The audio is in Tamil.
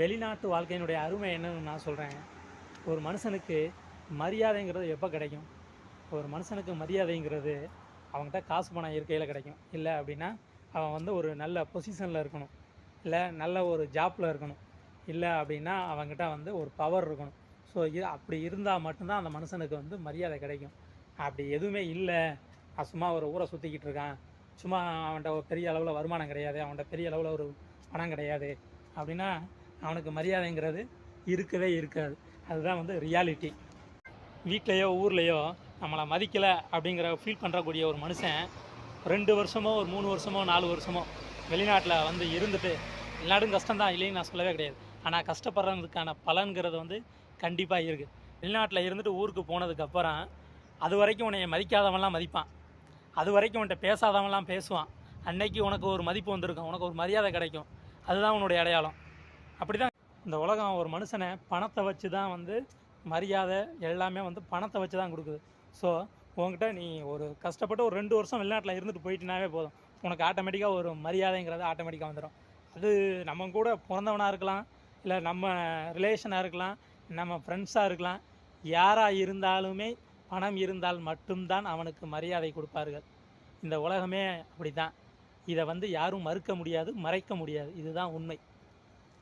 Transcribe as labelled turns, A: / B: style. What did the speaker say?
A: வெளிநாட்டு வாழ்க்கையினுடைய அருமை என்னன்னு நான் சொல்கிறேன் ஒரு மனுஷனுக்கு மரியாதைங்கிறது எப்போ கிடைக்கும்? ஒரு மனுஷனுக்கு மரியாதைங்கிறது அவன்கிட்ட காசு பணம் இருக்கையில் கிடைக்கும். இல்லை அப்படின்னா அவன் வந்து ஒரு நல்ல பொசிஷனில் இருக்கணும். இல்லை நல்ல ஒரு ஜாப்பில் இருக்கணும். இல்லை அப்படின்னா அவன்கிட்ட வந்து ஒரு பவர் இருக்கணும். ஸோ இது அப்படி இருந்தால் மட்டும்தான் அந்த மனுஷனுக்கு வந்து மரியாதை கிடைக்கும். அப்படி எதுவுமே இல்லை. சும்மா ஒரு ஊரை சுற்றிக்கிட்டு இருக்கான். சும்மா அவன்கிட்ட ஒரு பெரிய அளவில் வருமானம் கிடையாது. அவன்கிட்ட பெரிய அளவில் ஒரு பணம் கிடையாது. அப்படின்னா அவனுக்கு மரியாதைங்கிறது இருக்கவே இருக்காது. அதுதான் வந்து ரியாலிட்டி வீட்லேயோ ஊர்லேயோ நம்மளை மதிக்கலை அப்படிங்கிற ஃபீல் பண்ணுறக்கூடிய ஒரு மனுஷன் ரெண்டு வருஷமோ ஒரு மூணு வருஷமோ நாலு வருஷமோ வெளிநாட்டில் வந்து இருந்துட்டு வெளிநாடும் கஷ்டம்தான் இல்லைன்னு நான் சொல்லவே கிடையாது. ஆனால் கஷ்டப்படுறதுக்கான பலன்கிறது வந்து கண்டிப்பாக இருக்குது வெளிநாட்டில் இருந்துட்டு ஊருக்கு போனதுக்கப்புறம் அது வரைக்கும் உன்னை மதிக்காதவன்லாம் மதிப்பான். அது வரைக்கும் உன்கிட்ட பேசாதவன்லாம் பேசுவான். அன்னைக்கு உனக்கு ஒரு மதிப்பு வந்திருக்கும். உனக்கு ஒரு மரியாதை கிடைக்கும். அதுதான் உன்னுடைய அடையாளம். அப்படி தான் இந்த உலகம் ஒரு மனுஷனை பணத்தை வச்சு தான் வந்து மரியாதை எல்லாமே வந்து பணத்தை வச்சு தான் கொடுக்குது. ஸோ உன்கிட்ட நீ ஒரு கஷ்டப்பட்டு ஒரு ரெண்டு வருஷம் வெளிநாட்டில் இருந்துட்டு போயிட்டுனாவே போதும். உனக்கு ஆட்டோமேட்டிக்காக ஒரு மரியாதைங்கிறது ஆட்டோமேட்டிக்காக வந்துடும் அது நம்ம கூட பிறந்தவனாக இருக்கலாம் இல்லை நம்ம ரிலேஷனாக இருக்கலாம் நம்ம ஃப்ரெண்ட்ஸாக இருக்கலாம். யாராக இருந்தாலுமே பணம் இருந்தால் மட்டும்தான் அவனுக்கு மரியாதை கொடுப்பார்கள். இந்த உலகமே அப்படி தான் இதை வந்து யாரும் மறுக்க முடியாது மறைக்க முடியாது. இதுதான் உண்மை.